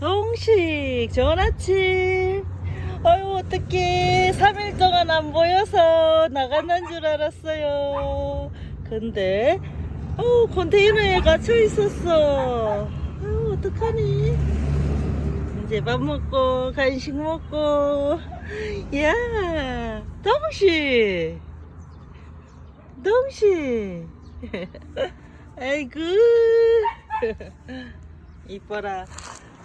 동식 좋은 아침. 아유 어떡해. 3일 동안 안 보여서 나갔는 줄 알았어요. 근데 어 컨테이너에 갇혀 있었어. 아유 어떡하니? 이제 밥 먹고 간식 먹고. 야 동식. 동식. 아이고. 이뻐라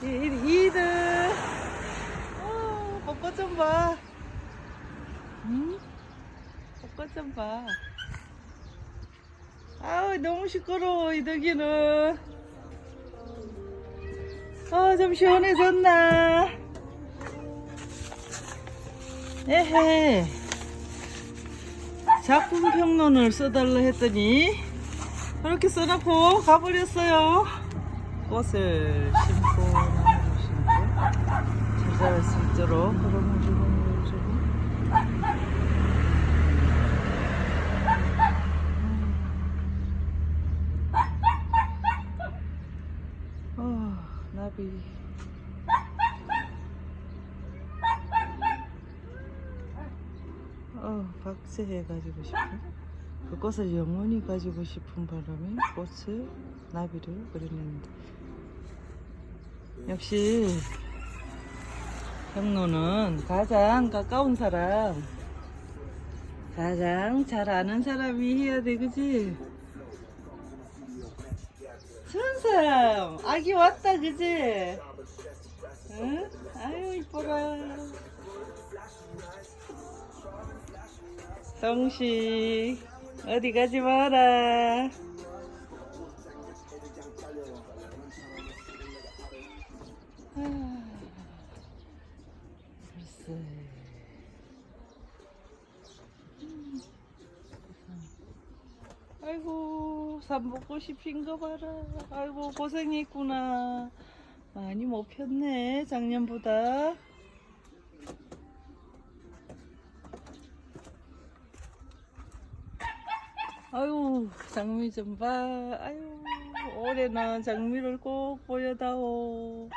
히드 어, 벚꽃 좀 봐. 응? 벚꽃 좀 봐. 아우 너무 시끄러워 이 덕이는. 아좀 시원해졌나? 에헤. 작품 평론을 써달라 했더니 그렇게 써놓고 가버렸어요. 꽃을 심고 나무를 심고 제자를 수 있도록 걸음을 주고 어, 나비 어, 박새 해 가지고 싶어. 그 꽃을 영원히 가지고 싶은 바람에 꽃을 나비를 그리는데. 역시 경로는 가장 가까운 사람. 가장 잘 아는 사람이 해야 돼 그지? 천삼 아기 왔다 그지? 응? 아유 이뻐라. 동식 어디 가지 마라. 아. 아이고 삼복꽃이 핀 거 봐라. 아이고 고생했구나. 많이 못 폈네 작년보다. 아유 장미 좀 봐. 아유 올해는 장미를 꼭 보여다오.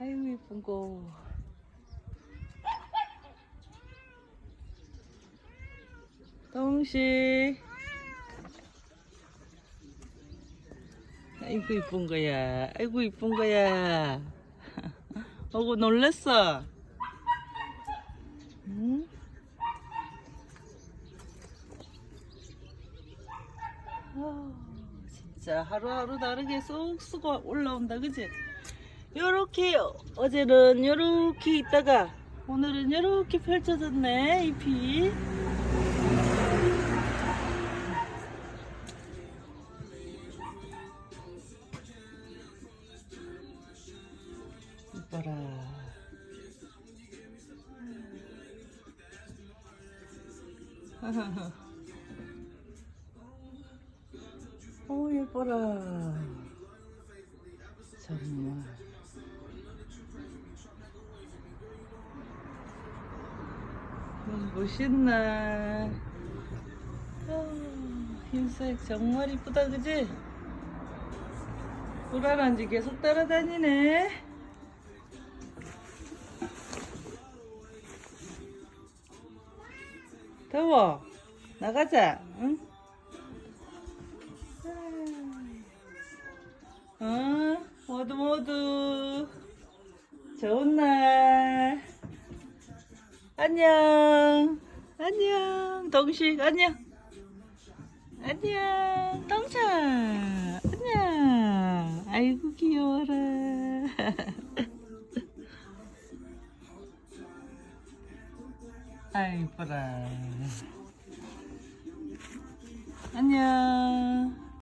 아유 예쁜 거. 동식. 아이고 이쁜 거야. 아이고 이쁜 거야. 어구 놀랬어. 응? 아, 진짜 하루하루 다르게 쏙쏙 올라온다 그지? 요렇게 어제는 요렇게 있다가 오늘은 요렇게 펼쳐졌네 잎이 이뻐라 오 예뻐라. 정말. 너무 멋있나 아, 흰색 정말 이쁘다 그지? 불안한지 계속 따라다니네. 더워. 나가자 응? 어, 모두 모두 좋은 날. 안녕. 안녕. 동식 안녕. 안녕. 동차. 안녕. 아이고 귀여워라. 아이 이뻐라. 안녕.